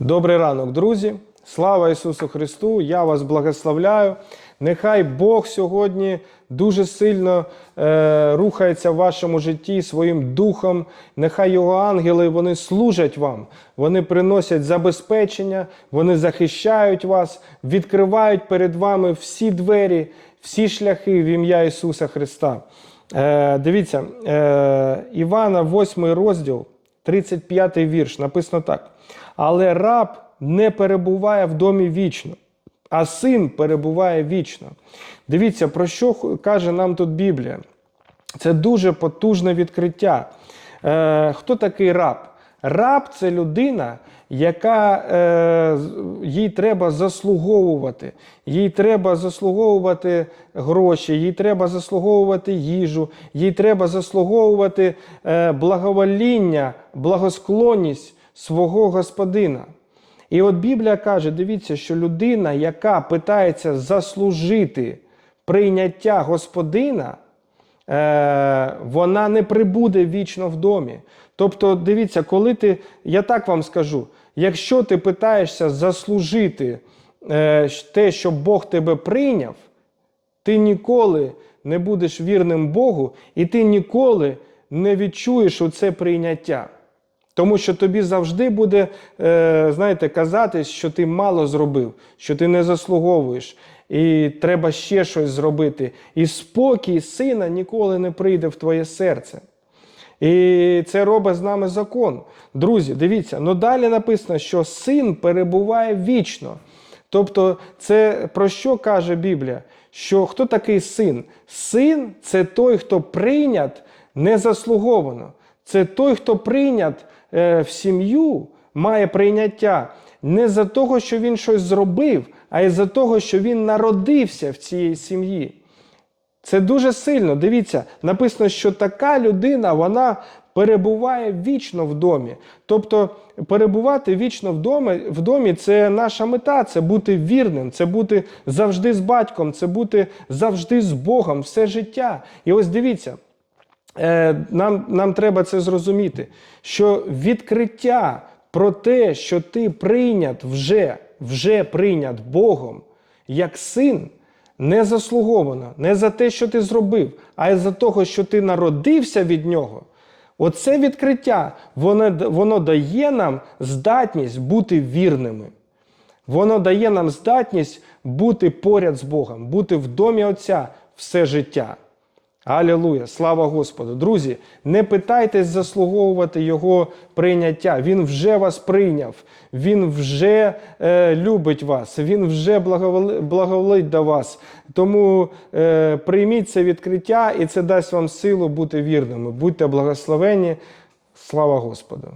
Добрий ранок, друзі! Слава Ісусу Христу! Я вас благословляю. Нехай Бог сьогодні дуже сильно е, рухається в вашому житті своїм духом. Нехай його ангели вони служать вам, вони приносять забезпечення, вони захищають вас, відкривають перед вами всі двері, всі шляхи в ім'я Ісуса Христа. Е, дивіться, е, Івана, 8 розділ, 35 вірш, написано так. Але раб не перебуває в домі вічно, а син перебуває вічно. Дивіться, про що каже нам тут Біблія. Це дуже потужне відкриття. Е, хто такий раб? Раб це людина, яка е, їй треба заслуговувати. Їй треба заслуговувати гроші, їй треба заслуговувати їжу, їй треба заслуговувати е, благовоління, благосклонність свого господина. І от Біблія каже: дивіться, що людина, яка питається заслужити прийняття господина, е, вона не прибуде вічно в домі. Тобто, дивіться, коли ти, я так вам скажу, якщо ти питаєшся заслужити е, те, щоб Бог тебе прийняв, ти ніколи не будеш вірним Богу, і ти ніколи не відчуєш оце прийняття. Тому що тобі завжди буде, е, знаєте, казати, що ти мало зробив, що ти не заслуговуєш, і треба ще щось зробити. І спокій сина ніколи не прийде в твоє серце. І це робить з нами закон. Друзі, дивіться, ну далі написано, що син перебуває вічно. Тобто, це про що каже Біблія? Що хто такий син? Син це той, хто прийнят незаслуговано. Це той, хто прийнят е, в сім'ю, має прийняття не за того, що він щось зробив, а й за того, що він народився в цій сім'ї. Це дуже сильно. Дивіться, написано, що така людина вона перебуває вічно в домі. Тобто, перебувати вічно в домі, в домі це наша мета, це бути вірним, це бути завжди з батьком, це бути завжди з Богом, все життя. І ось дивіться. Е, нам, нам треба це зрозуміти, що відкриття про те, що ти прийнят вже, вже прийнят Богом як син, не заслуговано, не за те, що ти зробив, а й за того, що ти народився від нього. Оце відкриття, воно, воно дає нам здатність бути вірними. Воно дає нам здатність бути поряд з Богом, бути в домі Отця все життя. Алілуя! Слава Господу! Друзі, не питайтесь заслуговувати Його прийняття. Він вже вас прийняв, Він вже е, любить вас, Він вже благоволи- благоволить до вас. Тому е, прийміть це відкриття, і це дасть вам силу бути вірними. Будьте благословені. Слава Господу!